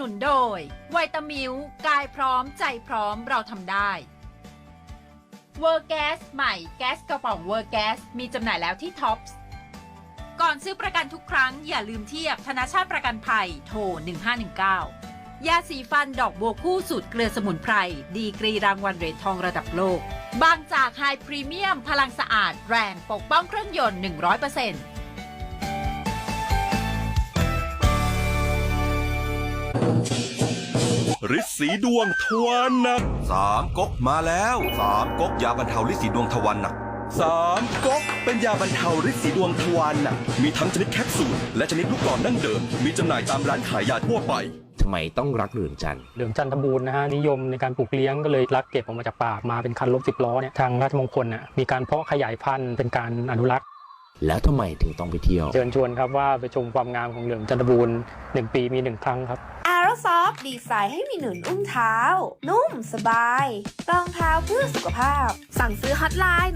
นุนโดยไวตามิวกายพร้อมใจพร้อมเราทำได้ เวอร์แกสใหม่แก๊สกระป๋องเวอร์แกสมีจำหน่ายแล้วที่ท็อปส์ก่อนซื้อประกันทุกครั้งอย่าลืมเทียบธนาชาติประกันภัยโทร 1519 ยาสีฟันดอกบัวคู่สูตรเกลือสมุนไพร ดีกรีรางวัลเหรียญทองระดับโลก บางจากไฮพรีเมียม พลังสะอาดแรงปกป้องเครื่องยนต์ 100% ฤทธิ์สีดวงทวารหนักสามก๊กมาแล้วสามก๊กยาบรรเทาลิสีดวงทวารหนักสามก๊กเป็นยาบรรเทาฤทธิ์สีดวงทวารหนักมีทั้งชนิดแคปซูลและชนิดลูกกรอนดั้งเดิม มีจำหน่ายตามร้านขายยาทั่วไปทำไมต้องรักเหลืองจันทร์เหลืองจันทบูรณ์นะฮะนิยมในการปลูกเลี้ยงก็เลยรักเก็บออกมาจากป่ามาเป็นคันรถสิบล้อเนี่ยทางราชมงคลน่ะมีการเพาะขยายพันธุ์เป็นการอนุรักษ์แล้วทำไมถึงต้องไปเที่ยว เชิญชวนครับว่าไปชมความงามของเหลืองจันทบูรณ์หนึ่งปีมีหนึ่งครั้งครับ a e r o s o f t ดีไซน์ให้มีหนุนอุ้งเท้า นุ่มสบายรองเท้าเพื่อสุขภาพ สั่งซื้อฮอตไลน์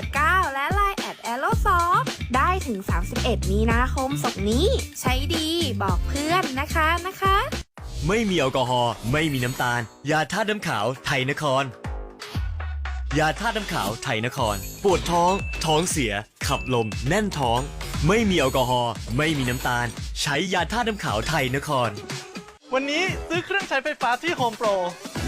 1389 และ Line แอด a e r o s o f t ได้ถึง 31 มีนาคมศกนี้ ใช้ดีบอกเพื่อนนะคะนะคะ ไม่มีแอลกอฮอล์ไม่มีน้ำตาล ยาธาตุน้ำขาวไทยนคร ยาธาตุน้ำขาวไทยนคร ปวดท้อง ท้องเสีย ขับลม แน่นท้อง ไม่มีแอลกอฮอล์ไม่มีน้ำตาล ใช้ยาธาตุน้ำขาวไทยนคร วันนี้ซื้อเครื่องใช้ไฟฟ้าที่โฮมโปร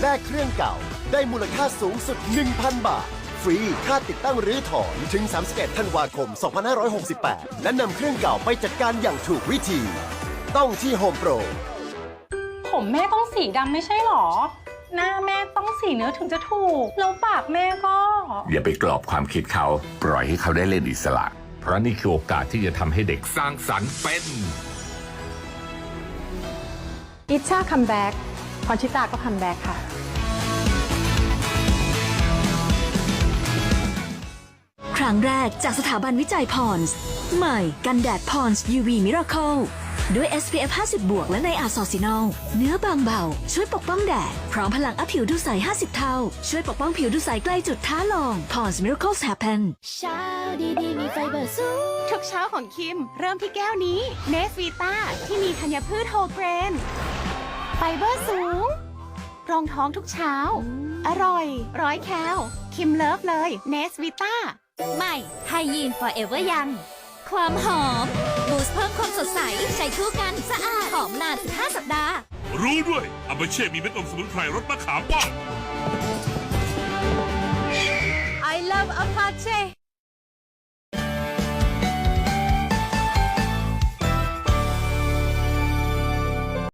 แลกเครื่องเก่า ได้มูลค่าสูงสุด 1,000 บาท ฟรีค่าติดตั้งหรือถอนถึง 31 ธันวาคม 2568 และนำเครื่องเก่าไปจัดการอย่างถูกวิธี ต้องที่โฮมโปร ผมแม่ต้องสีดำไม่ใช่หรอ หน้าแม่ต้องสีเนื้อถึงจะถูก แล้วปากแม่ก็ อย่าไปกรอบความคิดเขา ปล่อยให้เขาได้เล่นอิสระ เพราะนี่คือโอกาสที่จะทำให้เด็กสร้างสรรค์เป็น อิชชาคัมแบ็กพรชิตาก็คัมแบ็กค่ะครั้งแรกจากสถาบันวิจัยพรส์ใหม่ กันแดดพรส์ UV Miracle ด้วย SPF 50 บวก และในอาซอซินอล เนื้อบางเบา ช่วยปกป้องแดด พร้อมพลังอัพผิวดูใส 50 เท่า ช่วยปกป้องผิวดูใสใกล้จุดท้าลอง Pond's Miracles Happen เช้าดีๆ มีไฟเบอร์สูงทุกเช้าของคิม เริ่มที่แก้วนี้ เนสวีตาที่มีธัญพืชโฮเกรน ไฟเบอร์สูง รองท้องทุกเช้า อร่อย ร้อยแคล คิมเลิฟเลย เนสวีตาใหม่ไฮยีน Forever ยัง ความหอม บูสต์เพิ่มความสดใส ใช้คู่กัน สะอาด หอมนาน 15 สัปดาห์ รู้ด้วยอาบาเช่มีเม็ดอมสมุนไพรรสมะขามป้อม